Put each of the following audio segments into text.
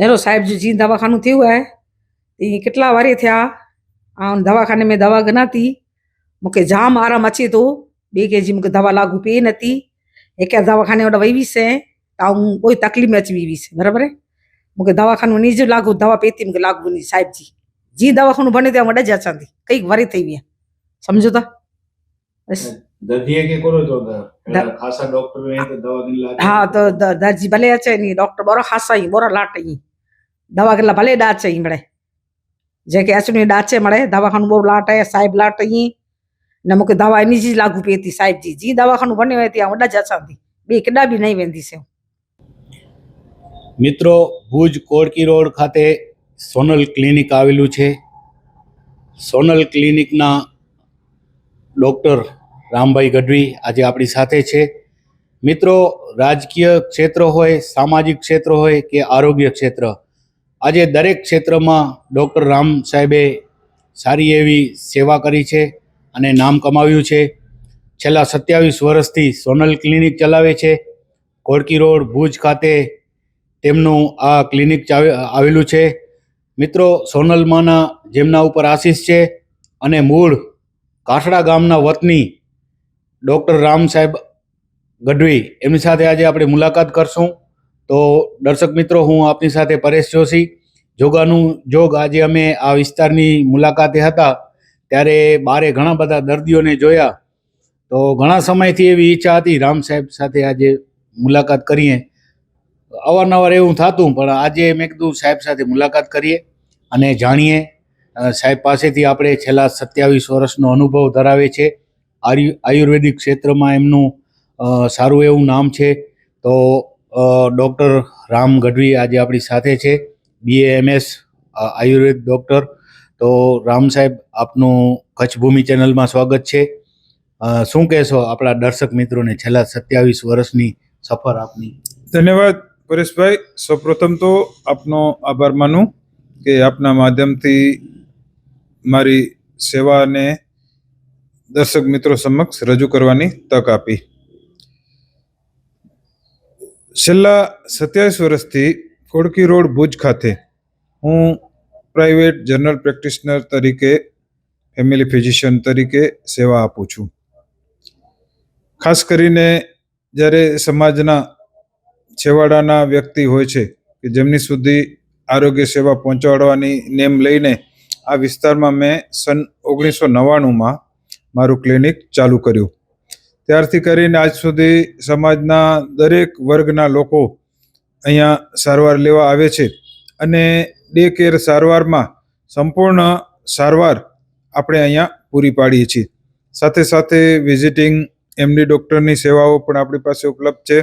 Narrow Sahib जो जीअं दवाखानो थियो आहे तीअं કેટલા વારે थिया ऐं दवाखाने में दवा गनाती मूंखे जाम आराम अचे थो ॿिए कंहिंजी मूंखे दवा लागू पिए नथी हिकु दवाखाने वटि वई हुअसि त ऐं कोई तकलीफ़ में अची वई हुअसि बराबरि मूंखे दवाखानो उन जो लागू दवा पिए थी मूंखे लागू उन साहिब जी जीअं दवाखानो बने थियो वॾे अचां थी कई वरे થઈ ગયા સમજો તા બસ દર્દીએ કે કરો તો દ- ખાસા ડોક્ટર ને તો દવા ગણી લાગે હા તો દ- દરજી ભલે અચે ની ડોક્ટર બોરો ખાસા ई બોરો લાટ ई દવા કેટલા ભલે દાંત છે ઈંગળે. જે કે એસની દાંત મળે, દવાખાનું બહુ લાટ આવે સાહેબ લાટ અહીં ને મૂકી દવા એની જ લાગુ પી હતી સાહેબજી. જી દવાખાનું બને હોય ત્યાં વડા જ હતી બે કેડા બી નહીં વેંધી છે. મિત્રો, ભુજ કોડકી રોડ ખાતે સોનલ ક્લિનિક આવેલું છે. સોનલ ક્લિનિકના ડૉક્ટર રામભાઈ ગઢવી આજે આપણી સાથે છે. મિત્રો, રાજકીય ક્ષેત્ર હોય, સામાજિક ક્ષેત્ર હોય કે આરોગ્ય ક્ષેત્ર આજે દરેક ક્ષેત્રમાં ડૉક્ટર રામ સાહેબે સારી એવી સેવા કરી છે અને નામ કમાવ્યું છે. છેલ્લા સત્યાવીસ વર્ષથી સોનલ ક્લિનિક ચલાવે છે. કોડકી રોડ, ભુજ ખાતે તેમનું આ ક્લિનિક આવેલું છે. મિત્રો સોનલમાના જેમના ઉપર આશીષ છે અને મૂળ કાસડા ગામના વતની ડૉક્ટર રામ સાહેબ ગઢવી, એમની સાથે આજે આપણે મુલાકાત કરશું. તો દર્શક મિત્રો, હું આપની સાથે પરેશ જોશી. જોગાનું જોગ આજે અમે આ વિસ્તારની મુલાકાતે હતા. ત્યારે બારે ઘણા બધા દર્દીઓને જોયા. તો ઘણા સમયથી એવી ઈચ્છા હતી, રામ સાહેબ સાથે આજે મુલાકાત કરીએ. અવારનવાર એવું થતું, પણ આજે મેં કીધું સાહેબ સાથે મુલાકાત કરીએ અને જાણીએ. સાહેબ પાસેથી આપણે છેલ્લા સત્યાવીસ વર્ષનો અનુભવ ધરાવે છે. આયુ, આયુર્વેદિક ક્ષેત્રમાં એમનું સારું એવું નામ છે. તો ડૉક્ટર રામ ગઢવી આજે આપણી સાથે છે બીએએમએસ આયુર્વેદ ડૉક્ટર. તો રામ સાહેબ, આપનું કચ્છ ભૂમિ ચેનલમાં સ્વાગત છે. શું કહેશો આપણા દર્શક મિત્રોને છેલ્લા સત્યાવીસ વર્ષની સફર આપની? ધન્યવાદ, પરેશભાઈ. સૌપ્રથમ તો આપનો આભાર માનું કે આપના માધ્યમથી મારી સેવાને દર્શક મિત્રો સમક્ષ રજૂ કરવાની તક આપી. છેલ્લા સત્યાવીસ વર્ષથી કોડકી રોડ ભુજ ખાતે હું પ્રાઇવેટ જનરલ પ્રેક્ટિશનર તરીકે, ફેમિલી ફિઝિશિયન તરીકે સેવા આપું છું. ખાસ કરીને જ્યારે સમાજના છેવાડાના વ્યક્તિ હોય છે કે જેમની સુધી આરોગ્ય સેવા પહોંચાડવાની નેમ લઈને આ વિસ્તારમાં મેં સન ઓગણીસો નવ્વાણુંમાં મારું ક્લિનિક ચાલુ કર્યું. ત્યારથી કરીને આજ સુધી સમાજના દરેક વર્ગના લોકો અહીંયા સારવાર લેવા આવે છે અને ડે કેર સારવારમાં સંપૂર્ણ સારવાર આપણે અહીંયા પૂરી પાડીએ છીએ. સાથે સાથે વિઝિટિંગ એમડી ડૉક્ટરની સેવાઓ પણ આપણી પાસે ઉપલબ્ધ છે.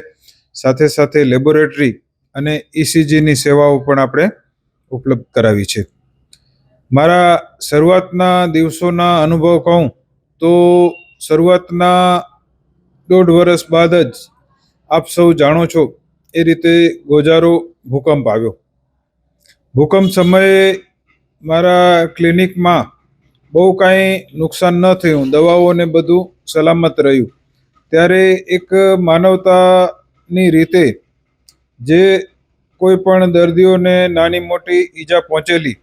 સાથે સાથે લેબોરેટરી અને ઇસીજીની સેવાઓ પણ આપણે ઉપલબ્ધ કરાવી છે. મારા શરૂઆતના દિવસોના અનુભવ કહું તો શરૂઆતના દોઢ વર્ષ બાદ જ આપ સૌ જાણો છો એ રીતે ગોજારો ભૂકંપ આવ્યો. ભૂકંપ સમયે મારા ક્લિનિકમાં બહુ કાંઈ નુકસાન ન થયું. દવાઓને બધું સલામત રહ્યું. ત્યારે એક માનવતાની રીતે જે કોઈ પણ દર્દીઓને નાની મોટી ઈજા પહોંચેલી,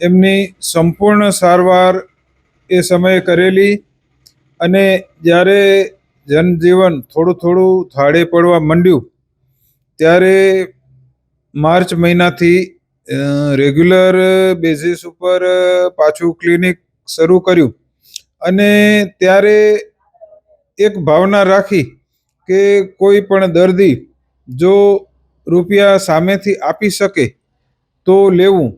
એમની સંપૂર્ણ સારવાર એ સમયે કરેલી અને જ્યારે જનજીવન થોડું થોડું થાળે પડવા માંડ્યું. ત્યારે માર્ચ મહિનાથી રેગ્યુલર બેઝિસ ઉપર પાછું ક્લિનિક શરૂ કર્યું. અને ત્યારે એક ભાવના રાખી કે કોઈ પણ દર્દી જો રૂપિયા સામેથી આપી શકે તો લેવું,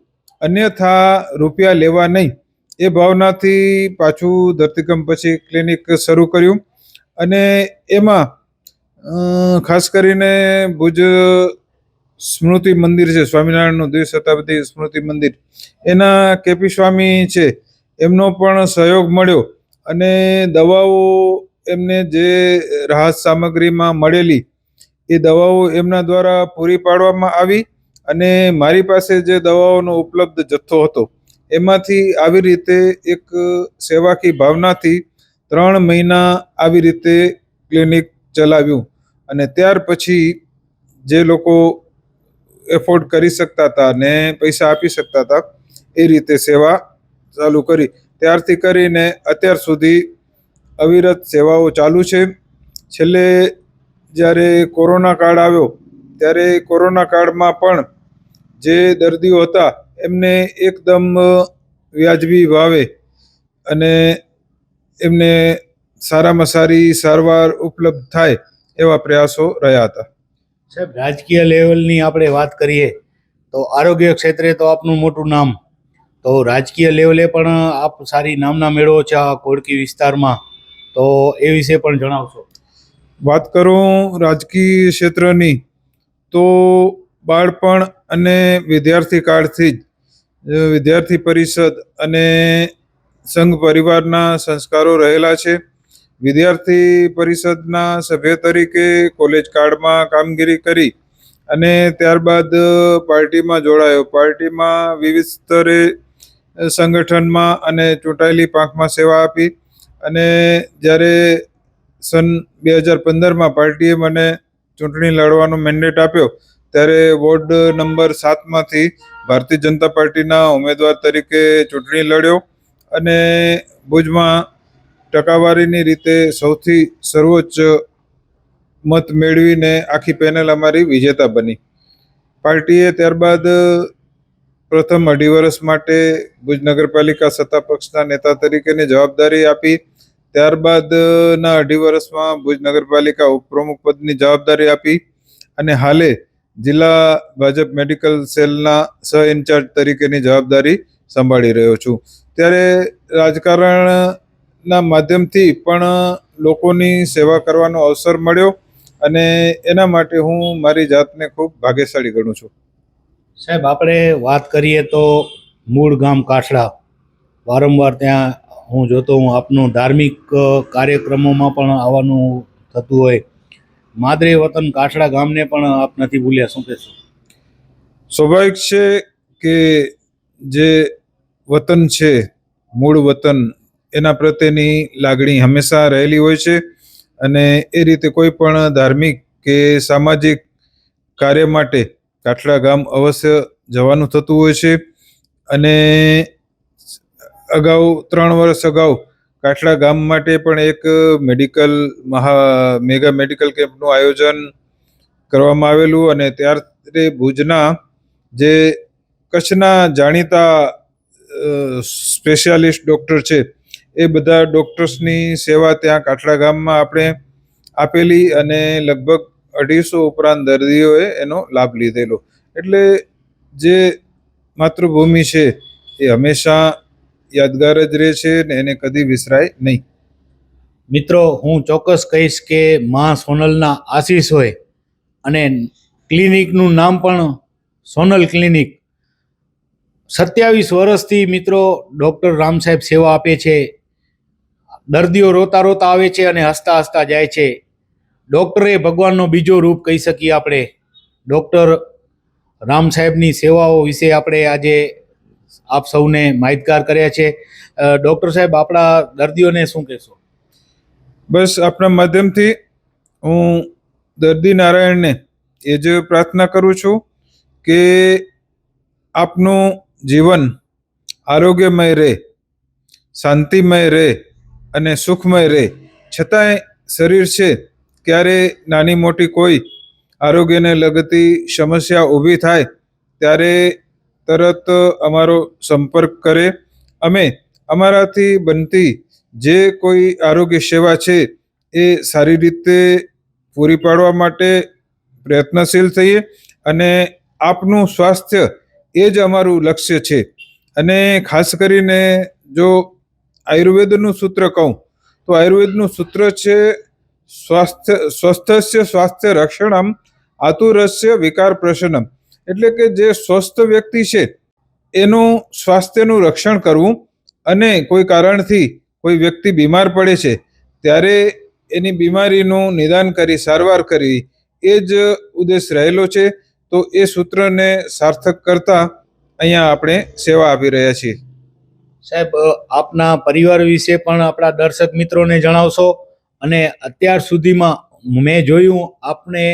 અન્યથા રૂપિયા લેવા નહીં. એ ભાવનાથી પાછું ધરતીકંપ પછી ક્લિનિક શરૂ કર્યું. અને એમાં ખાસ કરીને ભુજ સ્મૃતિ મંદિર છે, સ્વામિનારાયણનું દ્વિશતાબ્દી સ્મૃતિ મંદિર. એના કેપી સ્વામી છે, એમનો પણ સહયોગ મળ્યો અને દવાઓ એમને જે રાહત સામગ્રીમાં મળેલી, એ દવાઓ એમના દ્વારા પૂરી પાડવામાં આવી અને મારી પાસે જે દવાઓનો ઉપલબ્ધ જથ્થો હતો, એમાંથી આવી રીતે એક સેવાકી ભાવનાથી ત્રણ મહિના આવી રીતે ક્લિનિક ચલાવ્યું અને ત્યાર પછી જે લોકો એફોર્ડ કરી શકતા હતા ને પૈસા આપી શકતા હતા, એ રીતે સેવા ચાલુ કરી. ત્યારથી કરીને અત્યાર સુધી અવિરત સેવાઓ ચાલુ છે. છેલ્લે જ્યારે કોરોના કાળ આવ્યો, ત્યારે કોરોના કાળમાં પણ જે દર્દીઓ હતા, એમને એકદમ વ્યાજબી ભાવે અને એમને સારામાં સારી સારવાર ઉપલબ્ધ થાય એવા પ્રયાસો રહ્યા હતા. સાહેબ રાજકીય લેવલની આપણે વાત કરીએ તો આરોગ્ય ક્ષેત્રે તો આપનું મોટું નામ. તો રાજકીય લેવલે પણ આપ સારી નામના મેળવો છો આ કોડકી વિસ્તારમાં. તો એ વિશે પણ જણાવશો. વાત કરું રાજકીય ક્ષેત્રની તો બાળપણ અને વિદ્યાર્થી કાળથી જ વિદ્યાર્થી પરિષદ અને સંઘ પરિવારના સંસ્કારો રહેલા છે. વિદ્યાર્થી પરિષદના સભ્ય તરીકે કોલેજ કાળમાં કામગીરી કરી અને ત્યારબાદ પાર્ટીમાં જોડાયો. પાર્ટીમાં વિવિધ સ્તરે સંગઠનમાં અને ચૂંટાયેલી પાંખમાં સેવા આપી અને જ્યારે સન બે હજાર પંદરમાં પાર્ટીએ મને ચૂંટણી લડવાનો મેન્ડેટ આપ્યો, ત્યારે વોર્ડ નંબર સાતમાંથી ભારતીય જનતા પાર્ટીના ઉમેદવાર તરીકે ચૂંટણી લડ્યો. અને ભુજમાં ટકાવારીની રીતે સૌથી સર્વોચ્ચ મત મેળવીને આખી પેનલ અમારી વિજેતા બની. પાર્ટીએ ત્યારબાદ પ્રથમ અઢી વર્ષ માટે ભુજ નગરપાલિકા સત્તા પક્ષના નેતા તરીકેની જવાબદારી આપી. ત્યારબાદના અઢી વર્ષમાં ભુજ નગરપાલિકા ઉપપ્રમુખ પદની જવાબદારી આપી અને હાલે જિલ્લા ભાજપ મેડિકલ સેલના સહ ઇન્ચાર્જ તરીકેની જવાબદારી સંભાળી રહ્યો છું. ત્યારે રાજકારણના માધ્યમથી પણ લોકોની સેવા કરવાનો અવસર મળ્યો અને એના માટે હું મારી જાતને ખૂબ ભાગ્યશાળી ગણું છું. સાહેબ આપણે વાત કરીએ તો મૂળ ગામ કાઠડા વારંવાર ત્યાં હું જોતો હું આપનું ધાર્મિક કાર્યક્રમોમાં પણ આવવાનું થતું હોય. માદરે વતન કાઠડા ગામને પણ આપ નથી ભૂલ્યા શું કહેશો? સ્વાભાવિક છે કે જે વતન છે, મૂળ વતન, એના પ્રત્યેની લાગણી હંમેશા રહેલી હોય છે અને એ રીતે કોઈ પણ ધાર્મિક કે સામાજિક કાર્ય માટે કાઠલા ગામ અવશ્ય જવાનું થતું હોય છે અને અગાઉ ત્રણ વર્ષ અગાઉ કાઠલા ગામ માટે પણ એક મેડિકલ મહા, મેગા મેડિકલ કેમ્પનું આયોજન કરવામાં આવેલું અને ત્યારે ભુજના જે કચ્છના જાણીતા સ્પેશિયાલિસ્ટ ડૉક્ટર છે. એ બધા ડૉક્ટર્સની સેવા ત્યાં કાઠડા ગામમાં આપણે આપેલી અને લગભગ અઢીસો ઉપરાંત દર્દીઓએ એનો લાભ લીધેલો. એટલે જે માતૃભૂમિ છે, એ હંમેશા યાદગાર જ રહે છે ને એને કદી વિસરાય નહીં. મિત્રો, હું ચોક્કસ કહીશ કે મા સોનલના આશીષ હોય અને ક્લિનિકનું નામ પણ સોનલ ક્લિનિક સત્યાવીસ વર્ષથી મિત્રો ડૉક્ટર રામ સાહેબ સેવા આપે છે. દર્દીઓ રોતા રોતા આવે છે અને હસતા હસતા જાય છે. ડૉક્ટર ભગવાનનો બીજો રૂપ કહી શકીએ આપણે. ડૉક્ટર રામ સાહેબની સેવાઓ વિશે આપણે આજે આપ સૌને માહિતગાર કર્યા છે. ડૉક્ટર સાહેબ, આપણા દર્દીઓને શું કહેશો? બસ આપણા માધ્યમથી હું દર્દી નારાયણને એ જ પ્રાર્થના કરું છું કે આપનું જીવન આરોગ્યમય રહે, શાંતિમય રહે અને સુખમય રહે. છતાંય શરીર છે, ક્યારે નાની મોટી કોઈ આરોગ્યને લગતી સમસ્યા ઊભી થાય, ત્યારે તરત અમારો સંપર્ક કરે. અમે અમારાથી બનતી જે કોઈ આરોગ્ય સેવા છે, એ સારી રીતે પૂરી પાડવા માટે પ્રયત્નશીલ થઈએ અને આપનું સ્વાસ્થ્ય એ જ અમારું લક્ષ્ય છે. અને ખાસ કરીને જો આયુર્વેદનું સૂત્ર કહું, તો આયુર્વેદનું સૂત્ર છે, સ્વાસ્થ્ય, સ્વસ્થસ્ય સ્વાસ્થ્ય રક્ષણમ આતુરસ્ય વિકાર પ્રશનમ. એટલે કે જે સ્વસ્થ વ્યક્તિ છે, એનું સ્વાસ્થ્યનું રક્ષણ કરવું અને કોઈ કારણથી કોઈ વ્યક્તિ બીમાર પડે છે, ત્યારે એની બીમારીનું નિદાન કરી, સારવાર કરવી એ જ ઉદ્દેશ રહેલો છે. તો એ સૂત્રને સાર્થક કરતા અહીંયા આપણે સેવા આપી રહ્યા છીએ. સાહેબ આપના પરિવાર વિશે પણ આપણા દર્શક મિત્રોને જણાવશો અને અત્યાર સુધીમાં મેં જોયું આપને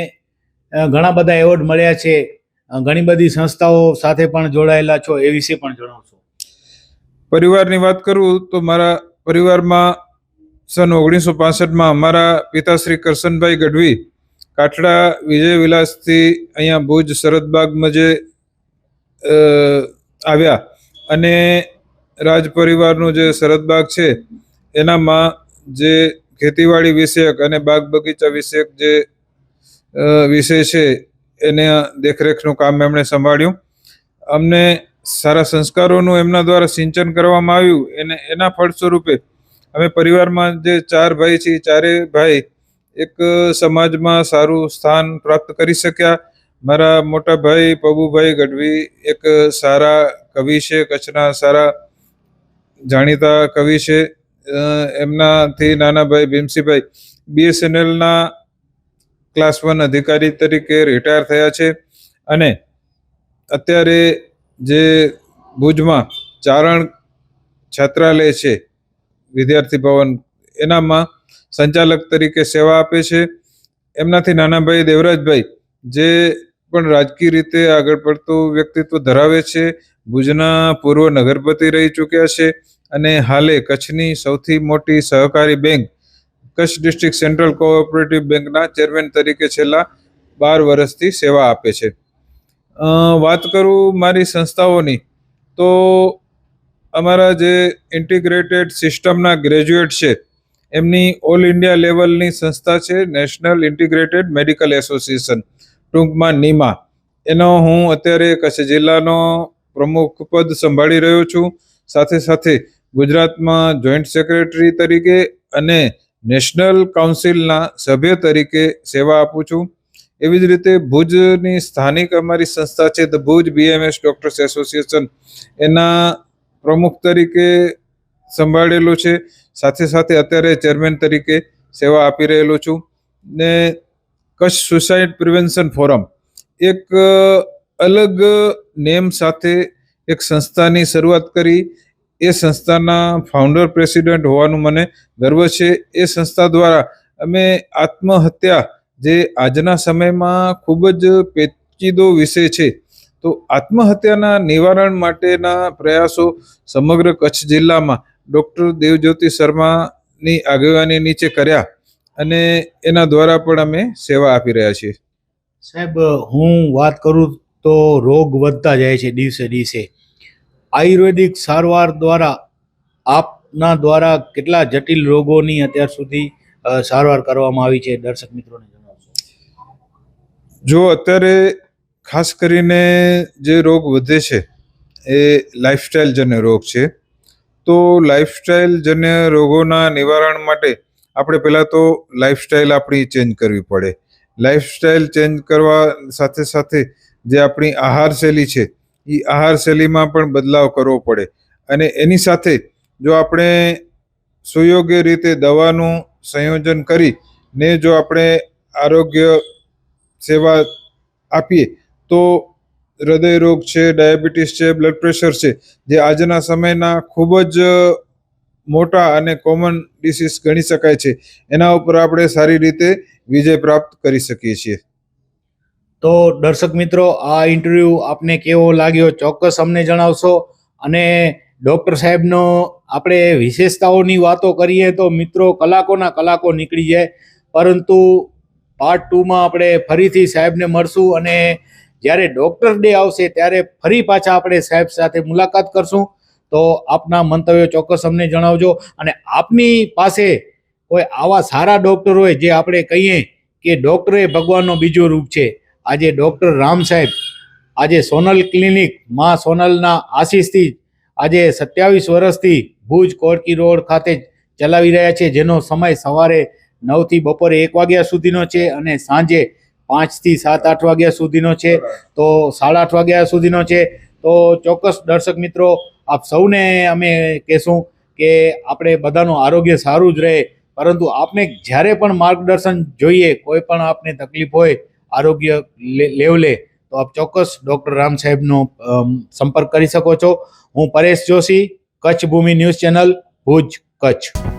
ઘણા બધા એવોર્ડ મળ્યા છે. ઘણી બધી સંસ્થાઓ સાથે પણ જોડાયેલા છો એ વિશે પણ જણાવશો. પરિવારની વાત કરું તો મારા પરિવારમાં સન ઓગણીસો પાસઠમાં અમારા પિતાશ્રી કરશનભાઈ ગઢવી કાઠડા વિજય વિલાસથી અહીંયા ભુજ શરદબાગમાં જે આવ્યા અને રાજ પરિવારનું જે શરદબાગ છે, એનામાં જે ખેતીવાડી વિષયક અને બાગ બગીચા વિષયક જે વિષય છે, એને દેખરેખનું કામ એમણે સંભાળ્યું. અમને સારા સંસ્કારોનું એમના દ્વારા સિંચન કરવામાં આવ્યું. એને, એના ફળ સ્વરૂપે અમે પરિવારમાં જે ચાર ભાઈ છીએ ચારે ભાઈ એક સમાજમાં સારું સ્થાન પ્રાપ્ત કરી શક્યા. મારા મોટા ભાઈ પબુભાઈ ગઢવી એક સારા કવિ છે, કચ્છના સારા જાણીતા કવિ છે. એમનાથી નાના ભાઈ ભીમસીભાઈ બીએસએનએલના ક્લાસ વન અધિકારી તરીકે રિટાયર થયા છે. અને અત્યારે જે ભુજમાં ચારણ છાત્રાલય છે, વિદ્યાર્થી ભવન, એનામાં સંચાલક તરીકે સેવા આપે છે. એમનાથી નાનાભાઈ દેવરાજભાઈ, જે પણ રાજકીય રીતે આગળ પડતું વ્યક્તિત્વ ધરાવે છે, ભુજના પૂર્વ નગરપતિ રહી ચૂક્યા છે અને હાલે કચ્છની સૌથી મોટી સહકારી bank, Kutch district central cooperative બેંકના ચેરમેન તરીકે છેલ્લા બાર વર્ષથી સેવા આપે છે. વાત કરું મારી સંસ્થાઓની, તો અમારા જે ઇન્ટિગ્રેટેડ સિસ્ટમના ગ્રેજ્યુએટ છે એમની ઓલ ઇન્ડિયા લેવલની સંસ્થા છે નેશનલ ઇન્ટિગ્રેટેડ મેડિકલ એસોસિએશન ટૂંકમાં નીમા. એનો હું અત્યારે કચ્છ જિલ્લાનો પ્રમુખ પદ સંભાળી રહ્યો છું. સાથે સાથે ગુજરાતમાં જોઈન્ટ સેક્રેટરી તરીકે અને નેશનલ કાઉન્સિલના સભ્ય તરીકે સેવા આપું છું. એવી જ રીતે ભુજની સ્થાનિક અમારી સંસ્થા છે the Bhuj BMS doctors association એના પ્રમુખ તરીકે સંભાળેલું છે. સાથે સાથે અત્યારે ચેરમેન તરીકે સેવા આપી રહેલો છું. ને કચ્છ સુસાઇડ પ્રિવેન્શન ફોરમ એક અલગ નેમ સાથે એક સંસ્થાની શરૂઆત કરી. એ સંસ્થાના ફાઉન્ડર પ્રેસિડેન્ટ હોવાનું મને ગર્વ છે. એ સંસ્થા દ્વારા અમે આત્મહત્યા જે આજના સમયમાં ખૂબ જ પેચીદો વિષય છે. તો આત્મહત્યાના નિવારણ માટેના પ્રયાસો સમગ્ર કચ્છ જિલ્લામાં ડૉક્ટર દેવજ્યોતિ શર્માની આગેવાની નીચે કર્યા અને એના દ્વારા પણ અમે સેવા આપી રહ્યા છીએ. સાહેબ હું વાત કરું તો રોગ વધતા જાય છે દિવસે દિવસે. આયુર્વેદિક સારવાર દ્વારા આપના દ્વારા કેટલા જટિલ રોગોની અત્યાર સુધી સારવાર કરવામાં આવી છે? દર્શક મિત્રોને જણાવશો. જો અત્યારે ખાસ કરીને જે રોગ વધે છે એ લાઇફસ્ટાઇલ જન્ય રોગ છે. તો લાઇફસ્ટાઇલ જન્ય રોગોના નિવારણ માટે આપણે પહેલાં તો લાઇફસ્ટાઇલ આપણી ચેન્જ કરવી પડે. લાઇફસ્ટાઇલ ચેન્જ કરવા સાથે સાથે જે આપણી આહાર શૈલી છે એ આહાર શૈલીમાં પણ બદલાવ કરવો પડે. અને એની સાથે જો આપણે સુયોગ્ય રીતે દવાનું સંયોજન કરી ને જો આપણે આરોગ્ય સેવા આપીએ, તો હૃદય રોગ છે, ડાયાબિટીસ છે બ્લડ પ્રેશર છે, જે આજના સમયના ખૂબ જ મોટા અને કોમન ડિસીઝ ગણી શકાય છે. એના ઉપર આપણે સારી રીતે વિજય પ્રાપ્ત કરી શકીએ છીએ. તો દર્શક મિત્રો, આ ઇન્ટરવ્યૂ આપને કેવો લાગ્યો ચોક્કસ અમને જણાવશો. અને ડૉક્ટર સાહેબનો આપણે વિશેષતાઓની વાતો કરીએ તો મિત્રો કલાકોના કલાકો નીકળી જાય. પરંતુ પાર્ટ ટુમાં આપણે ફરીથી સાહેબને મળશું અને જ્યારે ડૉક્ટર ડે આવશે ત્યારે ફરી પાછા આપણે સાહેબ સાથે મુલાકાત કરશું. તો આપના મંતવ્યો ચોક્કસ અમને જણાવજો અને આપની પાસે કોઈ આવા સારા ડૉક્ટર હોય જે આપણે કહીએ કે ડૉક્ટર એ ભગવાનનો બીજો રૂપ છે. આજે ડૉક્ટર રામ સાહેબ, આજે સોનલ ક્લિનિકમાં સોનલના આશીષથી આજે સત્યાવીસ વર્ષથી ભુજ કોડકી રોડ ખાતે ચલાવી રહ્યા છે, જેનો સમય સવારે નવથી બપોરે એક વાગ્યા સુધીનો છે અને સાંજે પાંચથી સાત, આઠ વાગ્યા સુધીનો છે. તો સાડા આઠ વાગ્યા સુધીનો છે. તો ચોક્કસ દર્શક મિત્રો, આપ સૌને અમે કહેશું કે આપણે બધાનું આરોગ્ય સારું જ રહે. પરંતુ આપને જ્યારે પણ માર્ગદર્શન જોઈએ, કોઈ પણ આપને તકલીફ હોય, આરોગ્ય લેવલે, તો આપ ચોક્કસ ડૉક્ટર રામ સાહેબનો સંપર્ક કરી શકો છો. હું પરેશ જોશી, કચ્છ ભૂમિ ન્યૂઝ ચેનલ, ભુજ, કચ્છ.